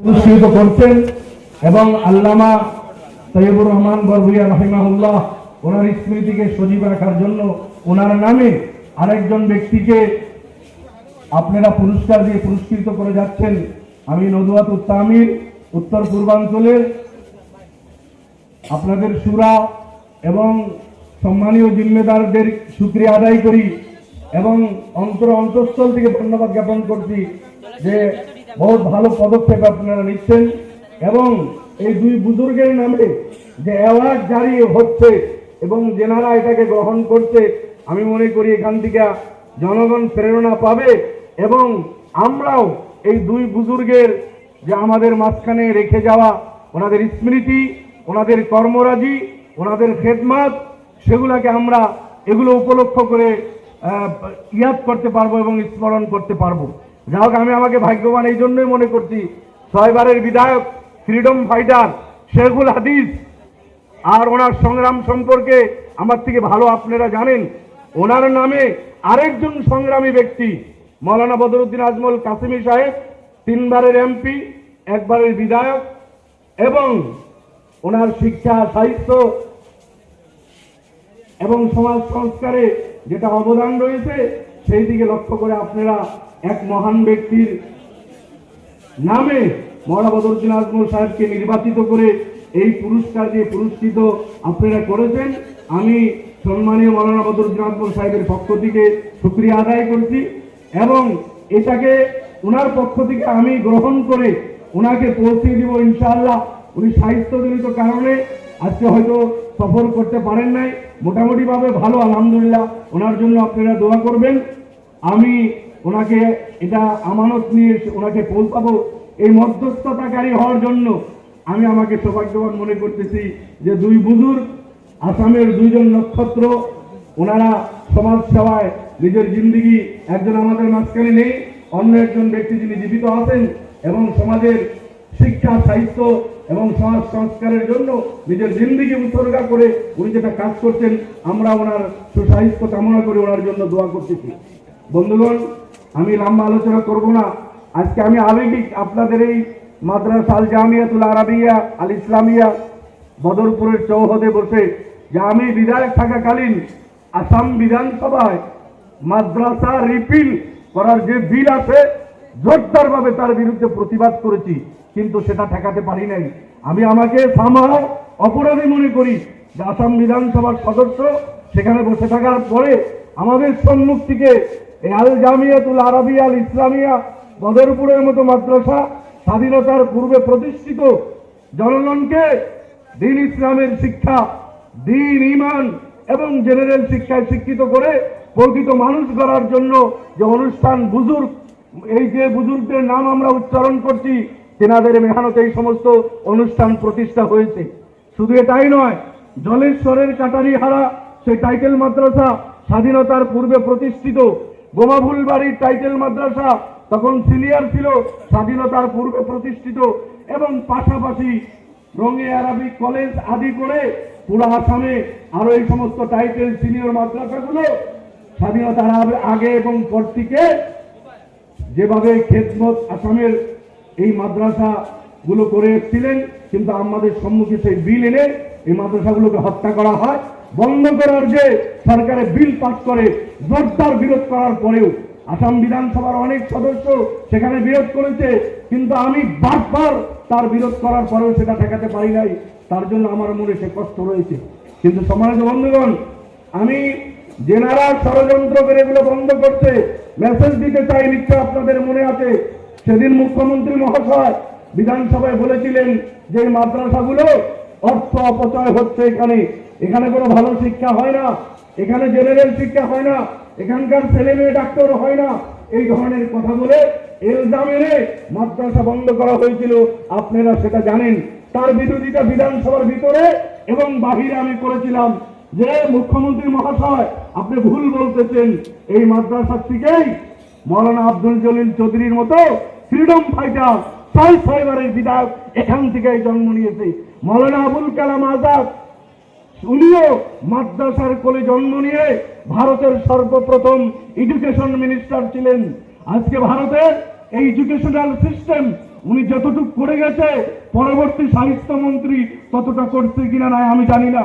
পুরস্কৃত করছেন এবং আল্লামা তৈবুর রহমান বরভুইয়া রহিমাহুল্লাহ, ওনার স্মৃতিকে সজীব রাখার জন্য ওনার নামে আরেকজন ব্যক্তিকে আপনারা পুরস্কার দিয়ে পুরস্কৃত করে যাচ্ছেন আমি নদুয়াত উত্তামির উত্তর পূর্বাঞ্চলের আপনাদের সুরা এবং সম্মানীয় জিম্মেদারদের সুক্রিয়া আদায় করি এবং অন্তর অন্তঃস্থল থেকে ধন্যবাদ জ্ঞাপন করছি যে বহুত ভালো পদক্ষেপ আপনারা নিচ্ছেন এবং এই দুই বুজুর্গের নামে যে অ্যাওয়ার্ড জারি হচ্ছে এবং যেনারা এটাকে গ্রহণ করছে, আমি মনে করি এখান থেকে জনগণ প্রেরণা পাবে এবং আমরাও এই দুই বুজুর্গের যে আমাদের মাঝখানে রেখে যাওয়া ওনাদের স্মৃতি, ওনাদের কর্মরাজি, ওনাদের খেদমাত, সেগুলাকে আমরা এগুলো উপলক্ষ করে ইয়াদ করতে পারব এবং স্মরণ করতে পারব। যা হোক আমি আমাকে ভাগ্যবান এই জন্যই মনে করছি। ছয়বারের বিধায়ক ফ্রিডম ফাইটার শেখুল হাদিস। আর ওনার সংগ্রাম সম্পর্কে আমার থেকে ভালো আপনারা জানেন। ওনার নামে আরেকজন সংগ্রামী ব্যক্তি, মৌলানা বদরুদ্দিন আজমল কাসিমি সাহেব, তিনবারের এমপি, একবারের বিধায়ক এবং ওনার শিক্ষা, সাহিত্য এবং সমাজ সংস্কারে যেটা অবদান রয়েছে সেই দিকে লক্ষ্য করে আপনারা এক মহান ব্যক্তির নামে মৌলানা বদরুদ্দিন আজমল সাহেবকে নির্বাচিত করে এই পুরস্কার দিয়ে পুরস্কৃত আপনারা করেছেন। আমি সম্মানীয় মৌলানা বদরুদ্দিন আজমল সাহেবের পক্ষ থেকে শুক্রিয়া আদায় করছি এবং এটাকে ওনার পক্ষ থেকে আমি গ্রহণ করে ওনাকে পৌঁছে দিব ইনশাআল্লাহ। উনি সাহিত্যজনিত কারণে আজকে হয়তো সফর করতে পারেন নাই, মোটামুটিভাবে ভালো, আলহামদুলিল্লাহ। ওনার জন্য আপনারা দোয়া করবেন। আমি ওনাকে এটা আমানত নিয়ে ওনাকে পৌঁছাবো। এই মধ্যস্থতাকারী হওয়ার জন্য আমি আমাকে সৌভাগ্যবান মনে করতেছি যে দুই বুজুর্গ আসামের দুইজন নক্ষত্র, ওনারা সমাজ সেবায় নিজের জিন্দিগি একজন আমাদের মাঝখানে নেই, অন্য একজন ব্যক্তি যিনি জীবিত আছেন এবং সমাজের শিক্ষা সাহিত্য এবং সমাজ সংস্কারের জন্য নিজের জিন্দিগি উৎসর্গা করে উনি যেটা কাজ করছেন, আমরা ওনার সুসাহিত্য কামনা করে ওনার জন্য দোয়া করতেছি। বন্ধুগণ, আমি লম্বা আলোচনা করব না। আজকে আমি আবেগিক আপনাদের এই মাদ্রাসা আল জামিয়াতুল আরাবিয়া আল ইসলামিয়া বদরপুরের চৌহদে বসে যে আমি বিধায়ক থাকাকালীন আসাম বিধানসভায় মাদ্রাসা রিপিল করার যে বিল আছে, জোরদারভাবে তার বিরুদ্ধে প্রতিবাদ করেছি। কিন্তু সেটা ঠেকাতে পারি নাই। আমি আমাকে সামাও অপরাধী মনে করি যে আসাম বিধানসভার সদস্য সেখানে বসে থাকার পরে আমাদের সম্মুখ থেকে এই আল জামিয়াতুল আরবি, আল ইসলামিয়া, বদরপুরের মতো মাদ্রাসা স্বাধীনতার পূর্বে প্রতিষ্ঠিত জনগণকে দিন ইসলামের শিক্ষা, দিন ইমান এবং জেনারেল শিক্ষায় শিক্ষিত করে প্রকৃত মানুষ করার জন্য যে অনুষ্ঠান বুজুর্গ, এই যে বুজুর্গদের নাম আমরা উচ্চারণ করছি তেনাদের মেহনত এই সমস্ত অনুষ্ঠান প্রতিষ্ঠা হয়েছে। শুধু এটাই নয়, জলেশ্বরের কাটারি হারা সেই টাইটেল মাদ্রাসা স্বাধীনতার পূর্বে প্রতিষ্ঠিত। গোমাভুল বাড়ির টাইটেল মাদ্রাসা তখন সিনিয়র ছিল, স্বাধীনতার পূর্বে প্রতিষ্ঠিত এবং পাশাপাশি রঙে আরবি কলেজ আদি করে পুরো আসামে আরও এই সমস্ত টাইটেল সিনিয়র মাদ্রাসাগুলো স্বাধীনতার আগে- আগে এবং পর থেকে যেভাবে খেদমত আসামের এই মাদ্রাসা গুলো করে এসেছিলেন, কিন্তু আমাদের সম্মুখে সেই বিল এনে এই মাদ্রাসাগুলোকে হত্যা করা হয়। বন্ধ করার যে সরকারে বিল পাস করে জোরদার বিরোধ করার পরেও আসাম বিধানসভার অনেক সদস্য সেখানে বিরোধ করেছে, কিন্তু আমি বারবার তার বিরোধ করার পরেও সেটা ঠেকাতে পারি নাই। তার জন্য আমার মনে সে কষ্ট রয়েছে। কিন্তু সমাজ বন্ধুগণ, আমি জেনারা ষড়যন্ত্র করে এগুলো বন্ধ করছে মেসেজ দিতে চাই নিশ্চয় আপনাদের মনে আছে। সেদিন মুখ্যমন্ত্রী মহাশয় বিধানসভায় বলেছিলেন যে মাদ্রাসাগুলো অর্থ অপচয় হচ্ছে এখানে। এখানে কোনো ভালো শিক্ষা হয় না। এখানে জেনারেল শিক্ষা হয় না। এখানকার ছেলে মেয়ে ডাক্তার হয় না। এই ধরনের কথা বলে এলজাম এনে মাদ্রাসা বন্ধ করা হয়েছিল। আপনারা সেটা জানেন। তার বিরোধিতা বিধানসভার ভিতরে এবং বাহিরে আমি করেছিলাম যে মুখ্যমন্ত্রী মহাশয়, আপনি ভুল বলতেছেন। এই মাদ্রাসার থেকেই মৌলানা আব্দুল জলিল চৌধুরীর মতো ফ্রিডম ফাইটার ছয় ছয়বারের বিধায়ক এখান থেকে জন্ম নিয়েছে। মৌলানা আবুল কালাম আজাদ উনিও মাদ্রাসার কোলে জন্ম নিয়ে ভারতের সর্বপ্রথম এডুকেশন মিনিস্টার ছিলেন। আজকে ভারতের এই এডুকেশনাল সিস্টেম উনি যতটুকু করে গেছে, পরবর্তী সাহিত্য মন্ত্রী ততটা করছে কিনা নাই আমি জানি না।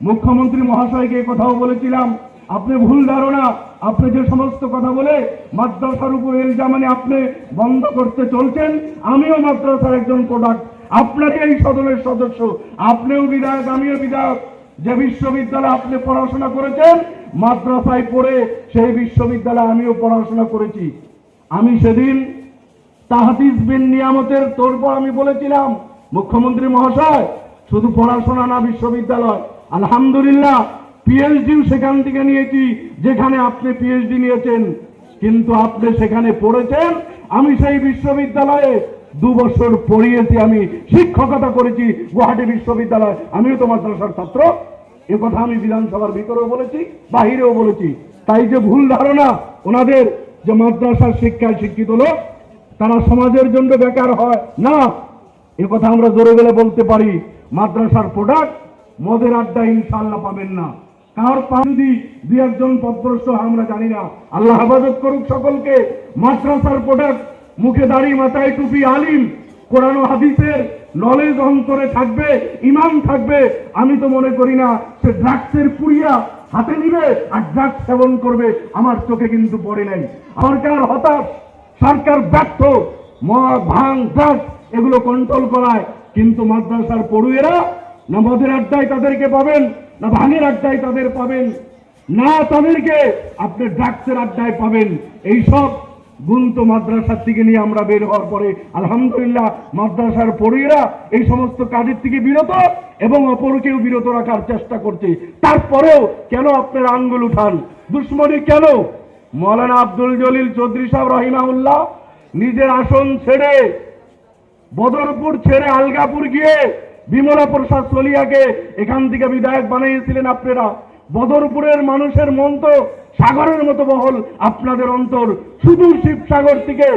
মুখ্যমন্ত্রী মহাশয়কে কথাও বলেছিলাম আপনি ভুল ধারণা, আপনি যে সমস্ত কথা বলে মাদ্রাসার উপর এলজামানি আপনি বন্ধ করতে চলছেন, আমিও মাদ্রাসার একজন প্রোডাক্ট আপনারই এই সদনের সদস্য, আপনিও বিধায়ক, আমিও বিধায়ক। যে বিশ্ববিদ্যালয়ে আপনি পড়াশোনা করেছেন, মাদ্রাসায় পড়ে সেই বিশ্ববিদ্যালয়ে আমিও পড়াশোনা করেছি। আমি সেদিন তাহাদিস বিন নিয়ামতের তোরপর আমি বলেছিলাম, মুখ্যমন্ত্রী মহাশয়, শুধু পড়াশোনা না, বিশ্ববিদ্যালয়। আলহামদুলিল্লাহ পিএইচডিও সেখান থেকে নিয়েছি, যেখানে আপনি পিএইচডি নিয়েছেন, কিন্তু আপনি সেখানে পড়েছেন। আমি সেই বিশ্ববিদ্যালয়ে দু বছর পড়িয়েছি, আমি শিক্ষকতা করেছি গুয়াহাটি বিশ্ববিদ্যালয়। আমিও তো মাদ্রাসার ছাত্র। এ কথা আমি বিধানসভার ভিতরেও বলেছি, বাহিরেও বলেছি। তাই যে ভুল ধারণা ওনাদের যে মাদ্রাসার শিক্ষায় শিক্ষিত লোক, তারা সমাজের জন্য বেকার হয়, না। এ কথা আমরা জোরে গেলে বলতে পারি, মাদ্রাসার প্রোডাক্ট মদের আড্ডা ইনশাল্লাহ পাবেন না। কার পা যদি দুই একজন পদভ্রষ্ট আমরা জানি না। আল্লাহ হেফাজত করুক সকলকে। মাদ্রাসার প্রোডাক্ট, মুখে দাড়ি, মাথায় টুপি, আলিম, কোরআন হাদিসের নলেজ অন্তরে থাকবে ইমান থাকবে। আমি তো মনে করি না, সে ড্রাগসের পুড়িয়া হাতে নিবে আর ড্রাগস সেবন করবে। আমার চোখে কিন্তু পড়ে নাই। সরকার হতাশ, সরকার ব্যর্থ, মদ ভাঙ ড্রাগস এগুলো কন্ট্রোল করায়। কিন্তু মাদ্রাসার পড়ুয়েরা না মদের আড্ডায় তাদেরকে পাবেন। না ভাঙের আড্ডায় তাদের পাবেন, না তাদেরকে আপনি ড্রাগসের আড্ডায় পাবেন। এই সব গুণ তো মাদ্রাসার থেকে নিয়ে আমরা বের হওয়ার পরে আলহামদুলিল্লাহ মাদ্রাসার পড়ুয়েরা এই সমস্ত কাজের থেকে বিরত এবং অপরকেও বিরত রাখার চেষ্টা করছে। তারপরেও কেন আপনার আঙ্গুল উঠান? দুশ্মনী কেন? মৌলানা আব্দুল জলিল চৌধুরী সাহেব রহিমাউল্লাহ নিজের আসন ছেড়ে বদরপুর ছেড়ে আলগাপুর গিয়ে বিমলা প্রসাদ সলিয়াকে এখান থেকে বিধায়ক বানিয়েছিলেন আপনারা। বদরপুরের মানুষের মন তো সাগরের মতো বহল, আপনাদের অন্তর শুধু শিবসাগর থেকে।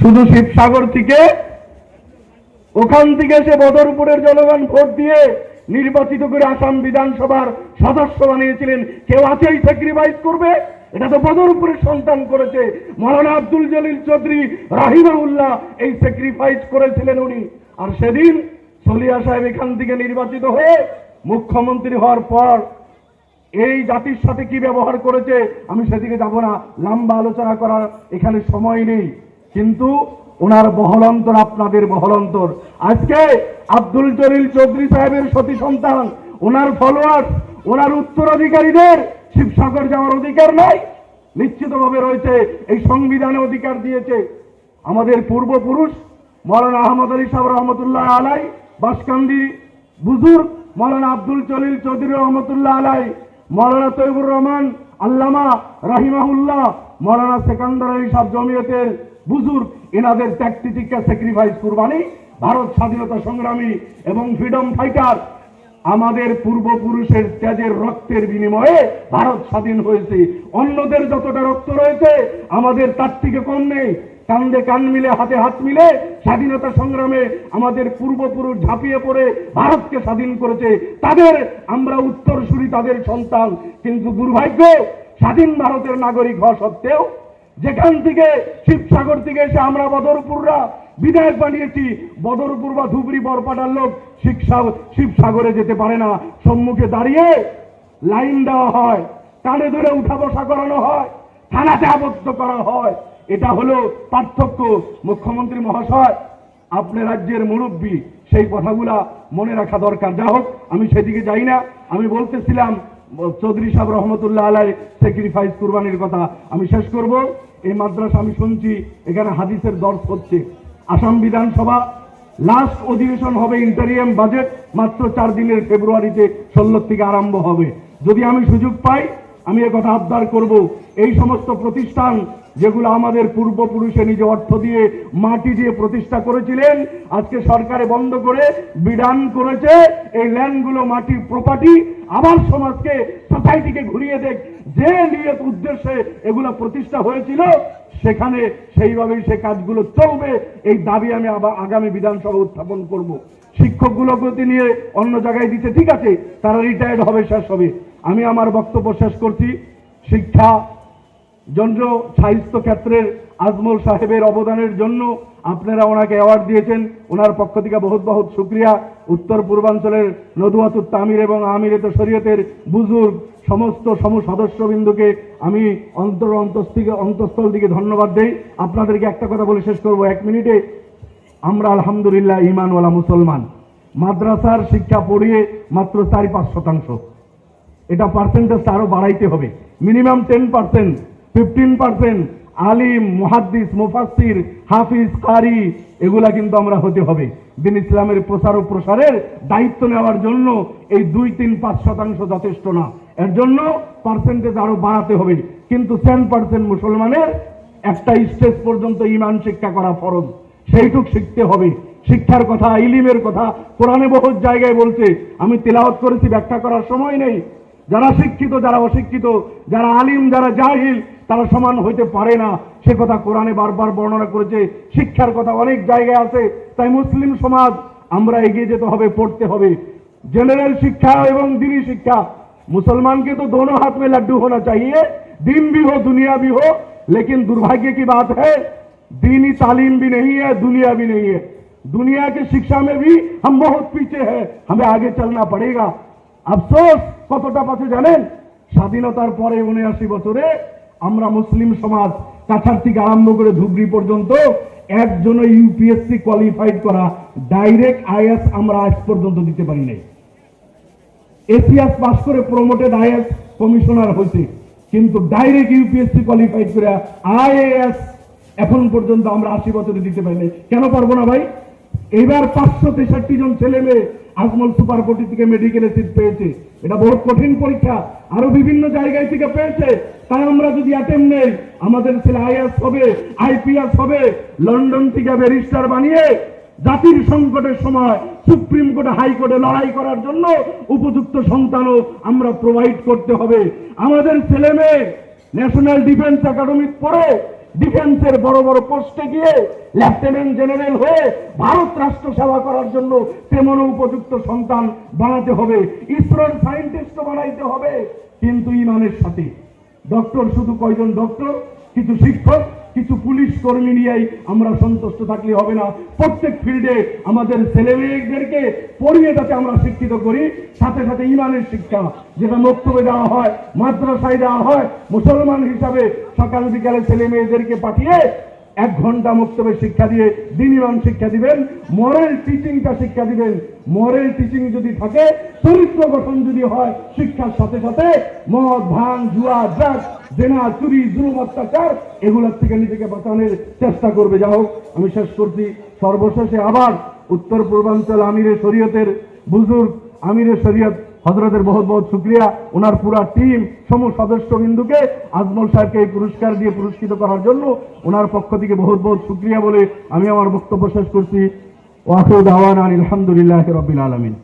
শুধু শিবসাগর থেকে। ওখান থেকে সে বদরপুরের জনগণ ভোট দিয়ে নির্বাচিত করে আসাম বিধানসভার সদস্য বানিয়েছিলেন। কেউ আছেই স্যাক্রিফাইস করবে? এটা তো বদরপুরের সন্তান করেছে। মৌলানা আব্দুল জলিল চৌধুরী রাহিমাউল্লাহ এই স্যাক্রিফাইস করেছিলেন উনি। আর সেদিন সলিয়া সাহেব এখান থেকে নির্বাচিত হয়ে মুখ্যমন্ত্রী হওয়ার পর এই জাতির সাথে কি ব্যবহার করেছে, আমি সেদিকে যাব না। লম্বা আলোচনা করার এখানে সময় নেই। কিন্তু ওনার বহলন্তর আপনাদের বহলন্তর আজকে আব্দুল জলিল চৌধুরী সাহেবের সতী সন্তান, ওনার ফলোয়ার ওনার উত্তরাধিকারীদের শিবসাগর যাওয়ার অধিকার নাই, নিশ্চিতভাবে রয়েছে, এই সংবিধানে অধিকার দিয়েছে। আমাদের পূর্বপুরুষ মৌলানা আহমদ আলী সাহেব রহমতুল্লাহ আলাই, বাসকান্দি বুজুর্গ মৌলানা আব্দুল জলিল চৌধুরী রহমতুল্লাহ আলাই, মৌলানা তৈবুর রহমান আল্লামা রাহিমাহুল্লাহ, মৌলানা সেকান্দার আলী সাহেব জমিয়তের বুজুর্গ, এনাদের ট্যাকটিটিকা স্যাক্রিফাইস কুরবানি, ভারত স্বাধীনতা সংগ্রামী এবং ফ্রিডম ফাইটার আমাদের পূর্বপুরুষের তেজের রক্তের বিনিময়ে ভারত স্বাধীন হয়েছে। অন্যদের যতটা রক্ত রয়েছে, আমাদের তার থেকে কম নেই। কান্দে কান মিলে, হাতে হাত মিলে স্বাধীনতা সংগ্রামে আমাদের পূর্বপুরুষ ঝাঁপিয়ে পড়ে ভারতকে স্বাধীন করেছে। তাদের আমরা উত্তরসূরি তাদের সন্তান। কিন্তু দুর্ভাগ্য, স্বাধীন ভারতের নাগরিক হওয়া সত্ত্বেও যেখান থেকে শিবসাগর থেকে এসে আমরা বদরপুররা বিধায়ক বানিয়েছি বদরপুর বা ধুবড়ি, বরপাটার লোক শিবসাগর যেতে পারে না। সম্মুখে দাঁড়িয়ে লাইন দেওয়া হয় কানে ধরে উঠা বসা করানো হয়, থানাতে আবদ্ধ করা হয়। এটা হলো পার্থক্য, মুখ্যমন্ত্রী মহাশয়। আপনার রাজ্যের মুরব্বী, সেই কথাগুলা মনে রাখা দরকার। যা হোক, আমি সেদিকে যাই না। আমি বলতেছিলাম, চৌধুরী সাহেব রহমতুল্লাহ আলাই স্যাক্রিফাইস কুরবানির কথা। আমি শেষ করব। এই মাদ্রাসা আমি শুনছি, এখানে হাদিসের দর্শ হচ্ছে। আসাম বিধানসভা লাস্ট অধিবেশন হবে ইন্টারিয়াম বাজেট মাত্র চার দিনের ফেব্রুয়ারিতে ষোলো থেকে আরম্ভ হবে। যদি আমি সুযোগ পাই, আমি কথা আবদার করব। এই সমস্ত প্রতিষ্ঠান যেগুলো আমাদের পূর্বপুরুষে নিজ অর্থ দিয়ে মাটি দিয়ে প্রতিষ্ঠা করেছিলেন, আজকে সরকারে বন্ধ করে বিধান করেছে, এই ল্যান্ডগুলো মাটির প্রপার্টি আবার সমাজকে সোসাইটিকে ঘুরিয়ে দেখ। যে নিয়ে উদ্দেশ্যে এগুলো প্রতিষ্ঠা হয়েছিল সেখানে সেইভাবেই সে কাজগুলো চলবে। এই দাবি আমি আবার আগামী বিধানসভা উত্থাপন করব। প্রতি নিয়ে অন্য জায়গায় দিতে ঠিক আছে, তারা রিটায়ার্ড হবে, শেষ হবে। আমি আমার বক্তব্য শেষ করছি। শিক্ষা জন্য সাহিত্য ক্ষেত্রের আজমল সাহেবের অবদানের জন্য আপনারা ওনাকে অ্যাওয়ার্ড দিয়েছেন। ওনার পক্ষ থেকে বহুত বহুত শুক্রিয়া। উত্তর পূর্বাঞ্চলের নদুয়াতুর তামির এবং আমিরেত শরীয়তের বুজুর্গ সমস্ত সম সদস্যবৃন্দকে আমি অন্তর অন্তস্থিকে অন্তঃস্থল দিকে ধন্যবাদ দেই। আপনাদেরকে একটা কথা বলে শেষ করব। এক মিনিটে আমরা আলহামদুলিল্লাহ ইমানওয়ালা মুসলমান। মাদ্রাসার শিক্ষা পড়িয়ে মাত্র চারি পাঁচ শতাংশ। এটা পার্সেন্টেজটা আরও বাড়াইতে হবে। Minimum ten percent fifteen percent আলিম, মুহাদ্দিস মুফাসির হাফিজ, কারি, এগুলা কিন্তু আমরা হতে হবে। দিন ইসলামের প্রচার ও প্রসারের দায়িত্ব নেওয়ার জন্য এই দুই তিন পাঁচ শতাংশ যথেষ্ট না। এর জন্য পার্সেন্টেজ আরও বাড়াতে হবে। কিন্তু টেন পার্সেন্ট মুসলমানের একটা স্টেজ পর্যন্ত ইমান শিক্ষা করা ফরজ। সেইটুক শিখতে হবে। শিক্ষার কথা, ইলিমের কথা কোরআনে বহুত জায়গায় বলছে। আমি তেলাওয়াত করেছি, ব্যাখ্যা করার সময় নেই। যারা শিক্ষিত, যারা অশিক্ষিত, যারা আলিম, যারা জাহিল তারা সমান হইতে পারে না সে কথা কোরআনে বারবার বর্ণনা করেছে শিক্ষার কথা অনেক জায়গায় আছে তাই মুসলিম সমাজ আমরা এগিয়ে যেতে হবে পড়তে হবে জেনারেল শিক্ষা এবং দিনী শিক্ষা मुसलमान के तो दोनों हाथ में लड्डू होना चाहिए दिन भी हो दुनिया भी हो लेकिन दुर्भाग्य की बात है दीनी तालीम भी नहीं है दुनिया भी नहीं है दुनिया की शिक्षा में भी हम बहुत पीछे हैं हमें आगे चलना पड़ेगा আফসোস কতটা পাশে জানেন স্বাধীনতার পরে উনআশি বছরে আমরা মুসলিম সমাজ কাছার থেকে আরম্ভ করে ধুবড়ি পর্যন্ত একজন ইউপিএসসি কোয়ালিফাইড করা ডাইরেক্ট আইএস আমরা আজ পর্যন্ত দিতে পারি নাই এসিয়াস পাস করে প্রমোটেড আইএস কমিশনার হয়েছে, কিন্তু ডাইরেক্ট ইউপিএসসি কোয়ালিফাইড করে আইএএস এখন পর্যন্ত আমরা আশি বছরে দিতে পারি নাই। কেন পারব না ভাই এবার পাঁচশো তেষট্টি জন ছেলে মেয়ে আজমল সুপার কোটি থেকে মেডিকেলে সিট পেয়েছে। এটা বহুত কঠিন পরীক্ষা। আরও বিভিন্ন জায়গায় থেকে পেয়েছে। তাই আমরা যদি অ্যাটেম্প নেই, আমাদের ছেলে আইএস হবে, আইপিএস হবে, লন্ডন থেকে ব্যারিস্টার বানিয়ে জাতির সংকটের সময় সুপ্রিম কোর্টে হাইকোর্টে লড়াই করার জন্য উপযুক্ত সন্তানও আমরা প্রোভাইড করতে হবে। আমাদের ছেলে মেয়ে ন্যাশনাল ডিফেন্স একাডেমি পড়ে ডিফেন্সের বড় বড় পোস্টে গিয়ে লেফটেন্যান্ট জেনারেল হয়ে ভারত রাষ্ট্র সেবা করার জন্য তেমন উপযুক্ত সন্তান বানাতে হবে। ইসরোর সায়েন্টিস্ট বানাইতে হবে। কিন্তু ইমানের সাথে। ডক্টর শুধু কয়জন ডক্টর? কিছু শিক্ষক, কিছু পুলিশ কর্মী নিয়েই আমরা সন্তুষ্ট থাকলে হবে না। প্রত্যেক ফিল্ডে আমাদের ছেলে মেয়েদেরকে পড়িয়ে যাতে আমরা শিক্ষিত করি। সাথে সাথে ইমানের শিক্ষা, যেটা বক্তব্যে দেওয়া হয়, মাদ্রাসায় দেওয়া হয়, মুসলমান হিসাবে সকাল বিকালে ছেলে মেয়েদেরকে পাঠিয়ে এক ঘণ্টা বক্তব্যে শিক্ষা দিয়ে দিন ইমান শিক্ষা দিবেন মরেল টিচিংটা শিক্ষা দিবেন। মরেল টিচিং যদি থাকে, চরিত্র গঠন যদি হয়, শিক্ষার সাথে সাথে মদ ভাঙ জুয়া ড্রাগস জেনা, চুরি, জুলুম, অত্যাচার, এগুলোর থেকে নিজেকে বাঁচানোর চেষ্টা করবে। যা হোক, আমি শেষ করছি। সর্বশেষে আবার উত্তর পূর্বাঞ্চল আমিরে শরীয়তের বুজুর্গ আমিরে শরীয়ত হজরতের বহুত বহুত শুক্রিয়া। ওনার পুরা টিম সমূহ সদস্যবিন্দুকে আজমল সাহেবকে এই পুরস্কার দিয়ে পুরস্কৃত করার জন্য ওনার পক্ষ থেকে বহুত বহুত শুক্রিয়া বলে আমি আমার বক্তব্য শেষ করছি। ওয়াসুদ আওয়ান আলহামদুলিল্লাহ রবিল আলমিন।